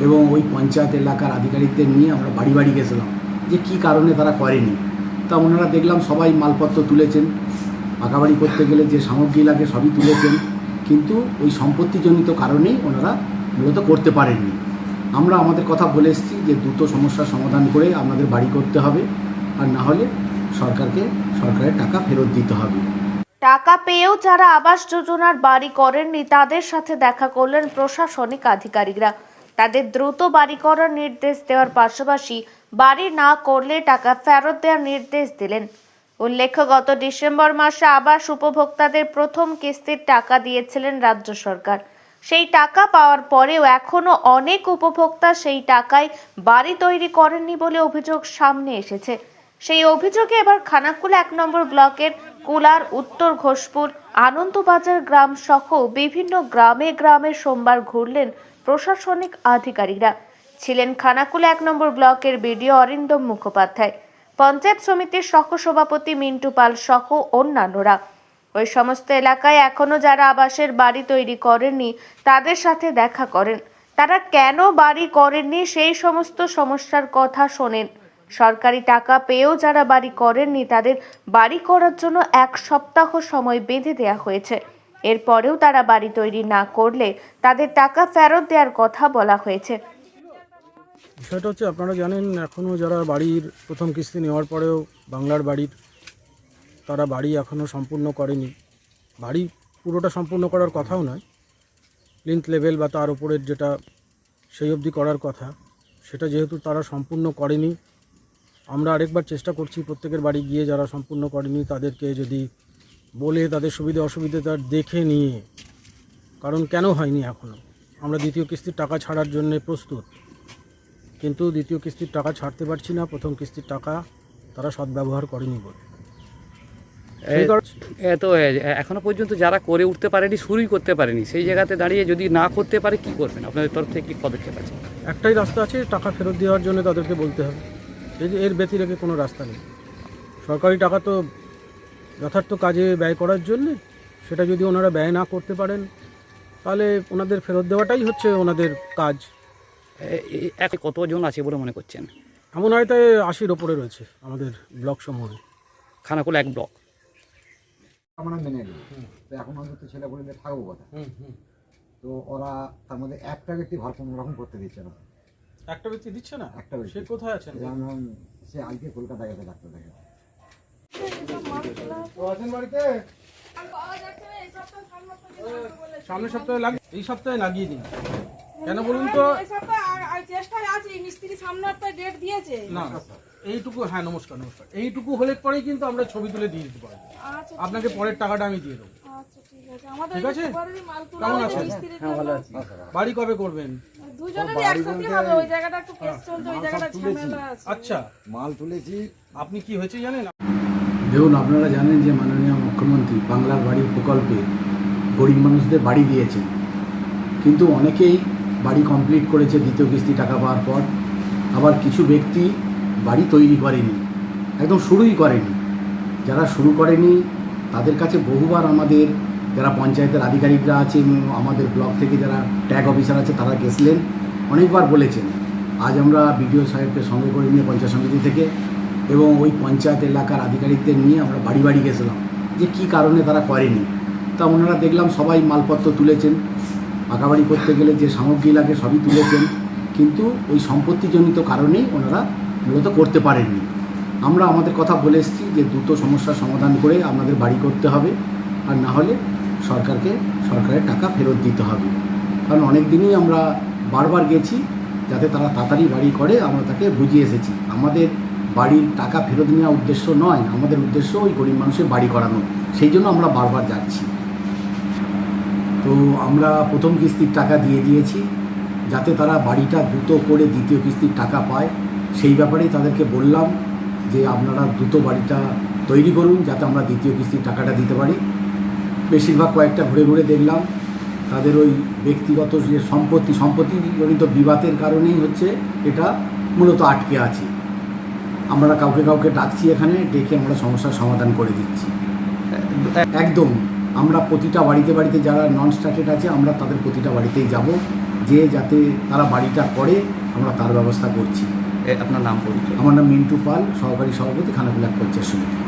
এবং ওই পঞ্চায়েত এলাকার আধিকারিকদের নিয়ে আমরা বাড়ি বাড়ি গেছিলাম। যে কী কারণে তারা করেনি? তা ওনারা দেখলাম সবাই মালপত্র তুলেছেন। পাকাবাড়ি করতে গেলে যে সামগ্রী লাগে সবই তুলেছেন। কিন্তু ওই সম্পত্তিজনিত কারণেই ওনারা মূলত করতে পারেননি। আমরা আমাদের কথা বলে এসেছি যে দ্রুত সমস্যার সমাধান করে আপনাদের বাড়ি করতে হবে। আর না হলে সরকারকে সরকারের টাকা ফেরত দিতে হবে। টাকা পেয়েও যারা আবাস যোজনার বাড়ি করেননি, তাদের সাথে দেখা করলেন প্রশাসনিক আধিকারিকরা। তাদের দ্রুত বাড়ি করার নির্দেশ দেওয়ার পাশাপাশি বাড়ি না করলে টাকা ফেরত দেওয়ার নির্দেশ দিলেন। উল্লেখ্য, গত ডিসেম্বর মাসে আবাস উপভোক্তাদের প্রথম কিস্তির টাকা দিয়েছিলেন রাজ্য সরকার। সেই টাকা পাওয়ার পরেও এখনও অনেক উপভোক্তা সেই টাকায় বাড়ি তৈরি করেননি বলে অভিযোগ সামনে এসেছে। সেই অভিযোগে এবার খানাকুল এক নম্বর ব্লকের কুলার উত্তর ঘোষপুর আনন্দবাজার গ্রাম সহ বিভিন্ন গ্রামে গ্রামে সোমবার ঘুরলেন প্রশাসনিক আধিকারিকরা। ছিলেন খানাকুল এক নম্বর ব্লকের বিডিও অরিন্দম মুখোপাধ্যায়। পঞ্চায়েত সমিতির সহ সভাপতি মিন্টু পাল সহ অন্যান্যরা। ওই সমস্ত এলাকায় এখনও যারা আবাসের বাড়ি তৈরি করেননি, তাদের সাথে দেখা করেন। তারা কেন বাড়ি করেননি সেই সমস্ত সমস্যার কথা শোনেন। সরকারি টাকা পেয়েও যারা বাড়ি করেননি, তাদের বাড়ি করার জন্য এক সপ্তাহ সময় বেঁধে দেওয়া হয়েছে। এরপরেও তারা বাড়ি তৈরি না করলে তাদের টাকা ফেরত দেওয়ার কথা বলা হয়েছে। বিষয়টা হচ্ছে, আপনারা জানেন এখনও যারা বাড়ির প্রথম কিস্তি নেওয়ার পরেও বাংলার বাড়ির, তারা বাড়ি এখনও সম্পূর্ণ করেনি। বাড়ি পুরোটা সম্পূর্ণ করার কথাও নয়। প্লিন্থ লেভেল বা তার উপরের যেটা, সেই অবধি করার কথা, সেটা যেহেতু তারা সম্পূর্ণ করেনি আমরা আরেকবার চেষ্টা করছি প্রত্যেকের বাড়ি গিয়ে যারা সম্পূর্ণ করেনি তাদেরকে যদি বলে তাদের সুবিধা অসুবিধা তার দেখে নিয়ে কারণ কেন হয়নি এখনও আমরা দ্বিতীয় কিস্তির টাকা ছাড়ার জন্য প্রস্তুত। কিন্তু দ্বিতীয় কিস্তির টাকা ছাড়তে পারছি না প্রথম কিস্তির টাকা তারা সদ্ব্যবহার করেনি বলে। তো এখনও পর্যন্ত যারা করে উঠতে পারেনি শুরুই করতে পারেনি। সেই জায়গাতে দাঁড়িয়ে যদি না করতে পারে কি করবেন? আপনাদের তরফ থেকে কি পদক্ষেপ আছে? একটাই রাস্তা আছে টাকা ফেরত দেওয়ার জন্য তাদেরকে বলতে হবে। এই যে এর ব্যতিরেকে কোনো রাস্তা নেই। সরকারি টাকা তো যথার্থ কাজে ব্যয় করার জন্যে সেটা যদি ওনারা ব্যয় না করতে পারেন তাহলে ওনাদের ফেরত দেওয়াটাই হচ্ছে ওনাদের কাজ। এক কতজন আছে বলে মনে করছেন? এমন হয়তো আশির ওপরে রয়েছে আমাদের ব্লক সমূহে। খানাকুল এক ব্লক। আমরা মেনে নিই তো এখন অন্তত ছেলে বলে থাকব কথা তো ওরা তার মধ্যে একটা ব্যক্তি ভার কোনো রকম করতে দিচ্ছে না। একটা ব্যক্তি দিচ্ছে না? একটা ব্যক্তি। সে কোথায় আছেন? যেমন সে আজকে কলকাতায় গেছে ডাক্তার দেখে। বাড়িতে? সামনের সপ্তাহে লাগে এই সপ্তাহে লাগিয়ে দিন। কেন বলুন তো? এই সপ্তাহে আর- আর চেষ্টায় আছি মিস্ত্রি সামনে একটা ডেট দিয়েছে। না এইটুকু হ্যাঁ নমস্কার নমস্কার। এইটুকু হলে পরেই কিন্তু আমরা ছবি তুলে দিয়ে দিতে পারব। আচ্ছা আপনাকে পরের টাকাটা আমি দিয়ে দেবো। আচ্ছা ঠিক আছে। আমাদের ঠিক আছে? দুবারেরই মাল তোলা কেমন হয়েছে আছেন? মিস্ত্রির জন্য। বাড়ি কবে করবেন? দুজনেরই একসাথে হবে ওই জায়গাটা একটু কেস চলছে ওই জায়গাটা ঝামেলা আছে। আচ্ছা। মাল তুলেছি। আপনি কি হয়েছে জানেন? দেখুন আপনারা জানেন যে মাননীয় মুখ্যমন্ত্রী বাংলার বাড়ি প্রকল্পে গরিব মানুষদের বাড়ি দিয়েছেন। কিন্তু অনেকেই বাড়ি কমপ্লিট করেছে দ্বিতীয় কিস্তি টাকা পাওয়ার পর। আবার কিছু ব্যক্তি বাড়ি তৈরি করেনি একদম শুরুই করেনি। যারা শুরু করেনি তাদের কাছে বহুবার আমাদের যারা পঞ্চায়েতের আধিকারিকরা আছেন, আমাদের ব্লক থেকে যারা ট্যাগ অফিসার আছে, তারা গেছিলেন অনেকবার বলেছেন, আজ আমরা বিডিও সাহেবকে সঙ্গে করে নিয়ে পঞ্চায়েত সমিতি থেকে এবং ওই পঞ্চায়েত এলাকার আধিকারিকদের নিয়ে আমরা বাড়ি বাড়ি গেছিলাম। যে কী কারণে তারা করেনি? তা ওনারা দেখলাম সবাই মালপত্র তুলেছেন। পাকাবাড়ি করতে গেলে যে সামগ্রী লাগে সবই তুলেছেন। কিন্তু ওই সম্পত্তিজনিত কারণেই ওনারা মূলত করতে পারেননি। আমরা আমাদের কথা বলে এসেছি যে দ্রুত সমস্যার সমাধান করে আপনাদের বাড়ি করতে হবে। আর না হলে সরকারকে সরকারের টাকা ফেরত দিতে হবে। কারণ অনেক দিনই আমরা বারবার গেছি যাতে তারা তাড়াতাড়ি বাড়ি করে, আমরা তাকে বুঝিয়ে এসেছি। আমাদের বাড়ির টাকা ফেরত নেওয়া উদ্দেশ্য নয়, আমাদের উদ্দেশ্য ওই গরিব মানুষের বাড়ি করানো। সেই জন্য আমরা বারবার যাচ্ছি। তো আমরা প্রথম কিস্তির টাকা দিয়ে দিয়েছি, যাতে তারা বাড়িটা দ্রুত করে দ্বিতীয় কিস্তির টাকা পায়। সেই ব্যাপারেই তাদেরকে বললাম যে, আপনারা দ্রুত বাড়িটা তৈরি করুন, যাতে আমরা দ্বিতীয় কিস্তির টাকাটা দিতে পারি। বেশিরভাগ কয়েকটা ঘুরে ঘুরে দেখলাম। তাদের ওই ব্যক্তিগত যে সম্পত্তি সম্পত্তিজনিত বিবাদের কারণেই হচ্ছে এটা মূলত আটকে আছে। আমরা কাউকে কাউকে ডাকছি এখানে ডেকে আমরা সমস্যার সমাধান করে দিচ্ছি। একদম আমরা প্রতিটা বাড়িতে বাড়িতে যারা নন স্টার্টেড আছে আমরা তাদের প্রতিটা বাড়িতেই যাব। যে যাতে তারা বাড়িটা করে আমরা তার ব্যবস্থা করছি। আপনার নাম পরিচয়? আমার নাম মিন্টু পাল সহকারী সভাপতি খানাকুলা পঞ্চায়েত সমিতি।